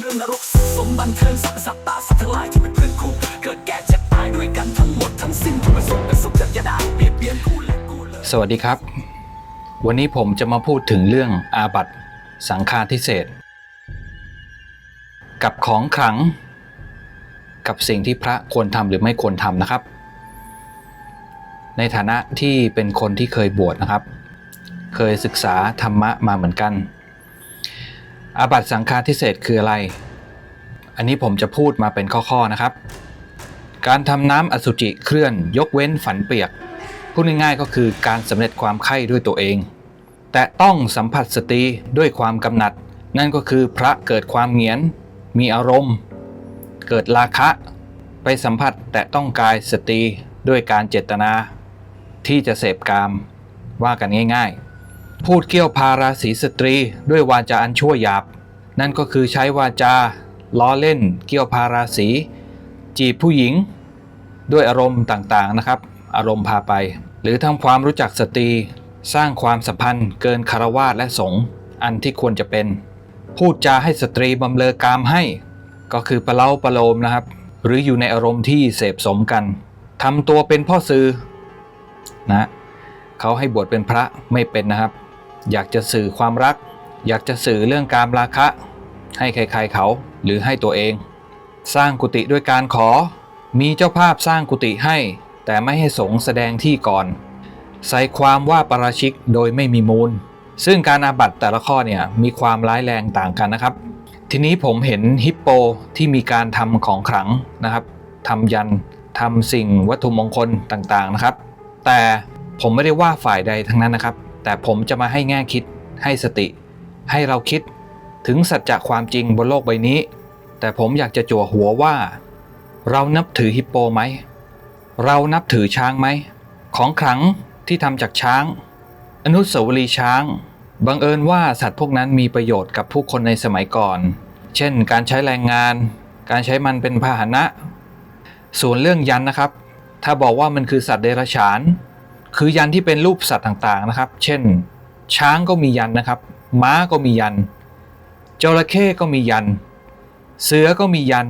เรื่องนรกสมบันเทิงสรรพสัตว์ตาสัตว์ทั้งหลายที่เป็นเพื่อนคู่ เกิดแก่เจ็บตายด้วยกันทั้งหมดทั้งสิ้นผู้ประสบเป็นสุขจัยาดาเบียดเบียนผู้และกูเลยสวัสดีครับ วันนี้ผมจะมาพูดถึงเรื่องอาบัตสังฆาทิเศษกับของขลัง กับสิ่งที่พระควรทำหรือไม่ควรทำนะครับ ในฐานะที่เป็นคนที่เคยบวชนะครับ เคยศึกษาธรรมะมาเหมือนกัน อาบัตสังฆาทิเศษคืออะไร อันนี้ผมจะพูดมาเป็นข้อๆนะครับ การทำน้ำอสุจิเคลื่อนยกเว้นฝันเปียก พูดง่ายๆก็คือการสำเร็จความไข้ด้วยตัวเอง แต่ต้องสัมผัสสติด้วยความกำหนัด นั่นก็คือพระเกิดความเหงียน มีอารมณ์ เกิดราคะ ไปสัมผัสแต่ต้องกายสติด้วยการเจตนา ที่จะเสพกาม ว่ากันง่าย ๆ พูดเกี่ยวพาราศีสตรีด้วยวาจาอันชั่วหยาบ นั่นก็คือใช้วาจา ล้อเล่น เกี่ยวพาราศีจีบผู้หญิง ด้วยอารมณ์ต่างๆนะครับ อารมณ์พาไป หรือทำความรู้จักสตรี สร้างความสัมพันธ์เกินคารวาสและสงฆ์อันที่ควรจะเป็น พูดจาให้สตรีบำเลอกามให้ ก็คือประเล้าประโลมนะครับ หรืออยู่ในอารมณ์ที่เสพสมกันทำตัวเป็นพ่อสื่อนะเขาให้บวชเป็นพระไม่เป็นนะครับ อยากจะสื่อความรัก อยากจะสื่อเรื่องการราคะ ให้ใครๆเขาหรือให้ตัวเอง สร้างกุฏิด้วยการขอ มีเจ้าภาพสร้างกุฏิให้ แต่ไม่ให้สงแสดงที่ก่อน ใส่ความว่าปราชิกโดยไม่มีมูล ซึ่งการอาบัตแต่ละข้อเนี่ยมีความร้ายแรงต่างกันนะครับ ทีนี้ผมเห็นฮิปโปที่มีการทำของขลังนะครับทำยันทำสิ่งวัตถุมงคลต่างๆนะครับ แต่ผมไม่ได้ว่าฝ่ายใดทั้งนั้นนะครับ แต่ผมจะมาให้แง่คิด ให้สติ ให้เราคิดถึงสัจจะความจริงบนโลกใบนี้ แต่ผมอยากจะจั่วหัวว่า เรานับถือฮิปโปไหม เรานับถือช้างไหม ของขลังที่ทำจากช้าง อนุสาวรีย์ช้าง บังเอิญว่าสัตว์พวกนั้นมีประโยชน์กับผู้คนในสมัยก่อน เช่น การใช้แรงงาน การใช้มันเป็นพาหนะ ส่วนเรื่องยันนะครับ ถ้าบอกว่ามันคือสัตว์เดรัจฉาน คือยันที่เป็นรูปสัตว์ต่างๆนะครับ เช่น ช้างก็มียันนะครับ ม้าก็มียันจระเข้ก็มียัน เสือก็มียัน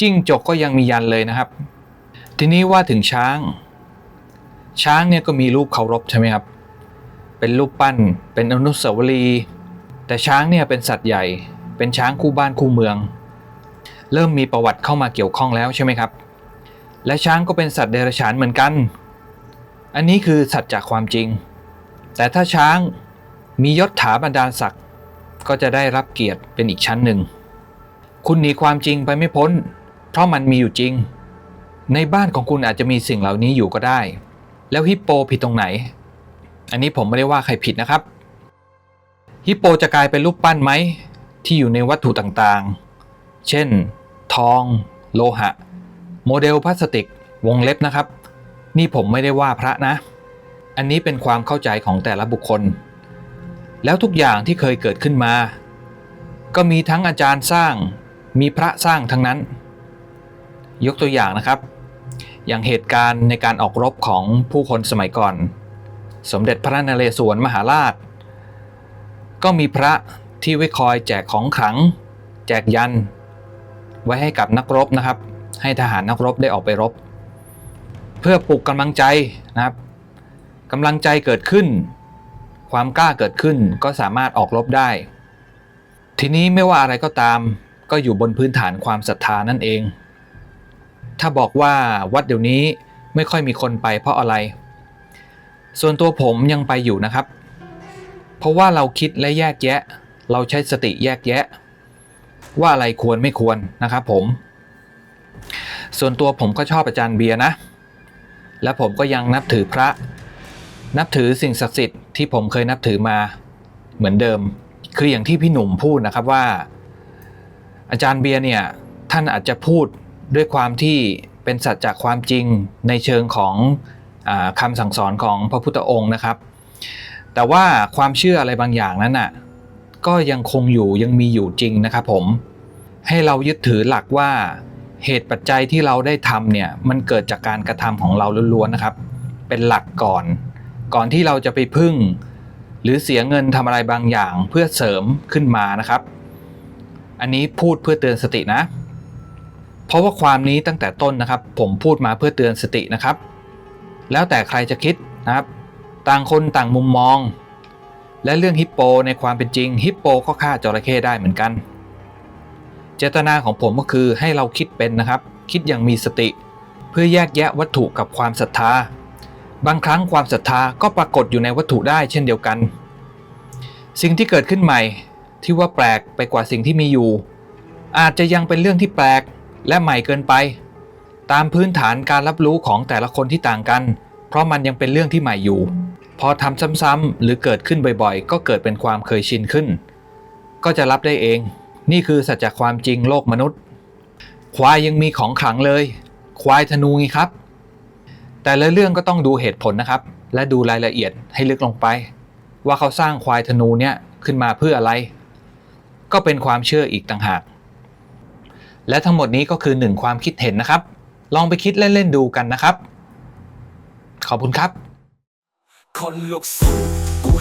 จิ้งจกก็ยังมียันเลยนะครับ ทีนี้ว่าถึงช้าง ช้างเนี่ยก็มีรูปเคารพใช่ไหมครับ เป็นรูปปั้น เป็นอนุสาวรีย์แต่ช้างเนี่ยเป็นสัตว์ใหญ่ เป็นช้างคู่บ้านคู่เมือง เริ่มมีประวัติเข้ามาเกี่ยวข้องแล้วใช่ไหมครับ และช้างก็เป็นสัตว์เดรัจฉานเหมือนกัน อันนี้คือสัตว์จากความจริง แต่ถ้าช้างมียศถาบรรดาศักดิ์ก็จะได้รับเกียรติเป็นอีกชั้นหนึ่ง คุณหนีความจริงไปไม่พ้น เพราะมันมีอยู่จริง ในบ้านของคุณอาจจะมีสิ่งเหล่านี้อยู่ก็ได้ แล้วฮิปโปผิดตรงไหน อันนี้ผมไม่ได้ว่าใครผิดนะครับ ฮิปโปจะกลายเป็นรูปปั้นไหมที่อยู่ในวัตถุต่างๆ เช่น ทอง โลหะ โมเดลพลาสติก วงเล็บนะครับ นี่ผมไม่ได้ว่าพระนะ อันนี้เป็นความเข้าใจของแต่ละบุคคล แล้วทุกอย่างที่เคยเกิดขึ้นมา ก็มีทั้งอาจารย์สร้าง มีพระสร้างทั้งนั้น ยกตัวอย่างนะครับ อย่างเหตุการณ์ในการออกรบของผู้คนสมัยก่อน สมเด็จพระนเรศวรมหาราช ก็มีพระที่ไว้คอยแจกของขลัง แจกยัน ไว้ให้กับนักรบนะครับ ให้ทหารนักรบได้ออกไปรบ พื่อปลุกกำลังใจนะครับกำลังใจเกิดขึ้น ความกล้าเกิดขึ้นก็สามารถออกรบได้ ทีนี้ไม่ว่าอะไรก็ตาม ก็อยู่บนพื้นฐานความศรัทธานั่นเอง ถ้าบอกว่าวัดเดี๋ยวนี้ไม่ค่อยมีคนไปเพราะอะไร ส่วนตัวผมยังไปอยู่นะครับ เพราะว่าเราคิดและแยกแยะ เราใช้สติแยกแยะ ว่าอะไรควรไม่ควรนะครับผม ส่วนตัวผมก็ชอบอาจารย์เบียร์นะ และผมก็ยังนับถือพระ นับถือสิ่งศักดิ์สิทธิ์ที่ผมเคยนับถือมาเหมือนเดิม คืออย่างที่พี่หนุ่มพูดนะครับว่า อาจารย์เบียร์เนี่ยท่านอาจจะพูดด้วยความที่เป็นสัจจากความจริงในเชิงของอคำสั่งสอนของพระพุทธองค์นะครับ แต่ว่าความเชื่ออะไรบางอย่างนั้นน่ะก็ยังคงอยู่ยังมีอยู่จริงนะครับผมให้เรายึดถือหลักว่า เหตุปัจจัยที่เราได้ทำเนี่ยมันเกิดจากการกระทำของเราล้วนๆนะครับ เป็นหลักก่อน ก่อนที่เราจะไปพึ่ง หรือเสียเงินทำอะไรบางอย่างเพื่อเสริมขึ้นมานะครับ อันนี้พูดเพื่อเตือนสตินะ เพราะว่าความนี้ตั้งแต่ต้นนะครับ ผมพูดมาเพื่อเตือนสตินะครับ แล้วแต่ใครจะคิดนะครับ ต่างคนต่างมุมมอง และเรื่องฮิปโปในความเป็นจริงฮิปโปก็ฆ่าจระเข้ได้เหมือนกัน เจตนาของผมก็คือให้เราคิดเป็นนะครับ คิดอย่างมีสติ เพื่อแยกแยะวัตถุกับความศรัทธา บางครั้งความศรัทธาก็ปรากฏอยู่ในวัตถุได้เช่นเดียวกัน สิ่งที่เกิดขึ้นใหม่ ที่ว่าแปลกไปกว่าสิ่งที่มีอยู่ อาจจะยังเป็นเรื่องที่แปลกและใหม่เกินไป ตามพื้นฐานการรับรู้ของแต่ละคนที่ต่างกัน เพราะมันยังเป็นเรื่องที่ใหม่อยู่ พอทำซ้ำๆหรือเกิดขึ้นบ่อยๆ ก็เกิดเป็นความเคยชินขึ้น ก็จะรับได้เอง นี่คือสัจจความจริงโลกมนุษย์ ควายยังมีของขลังเลย ควายธนูไงครับ แต่ละเรื่องก็ต้องดูเหตุผลนะครับ และดูรายละเอียดให้ลึกลงไป ว่าเขาสร้างควายธนูเนี่ยขึ้นมาเพื่ออะไร ก็เป็นความเชื่ออีกต่างหาก และทั้งหมดนี้ก็คือหนึ่งความคิดเห็นนะครับ ลองไปคิดเล่นๆดูกันนะครับ ขอบคุณครับ คนลุกสู้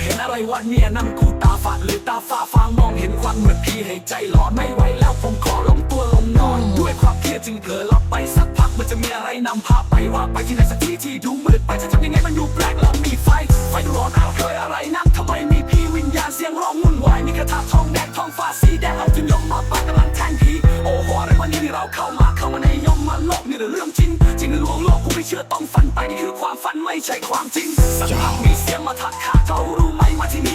เห็นอะไรวะเนี่ยนั่นกูตาฝาดหรือตาฝ้าฟางมองเห็นควันเหมือนพี่ให้ใจหลอนไม่ไหวแล้วผมขอล้มตัวลงนอน ด้วยความเครียดจึงเผลอหลับไปสักพักมันจะมีอะไรนำพาไปว่าไปที่ไหนสักที่ที่ดูมืดไปจะทำยังไงมันอยู่แปลกแล้วมีไฟ ไฟร้อนอ้าวเกิดอะไรนักทำไมมีพี่วิญญาณเสียงร้องวุ่นวายมีกระทะทองแดงทองฟ้าสีแดงเอาถึงยมมาปากกำลังแทงผีโอ้ เชื่อต้องฝันไปนี่คือความฝันไม่ใช่ความจริงสักพักมีเสียงมาทักข้าเขารู้ไหมมาที่นี่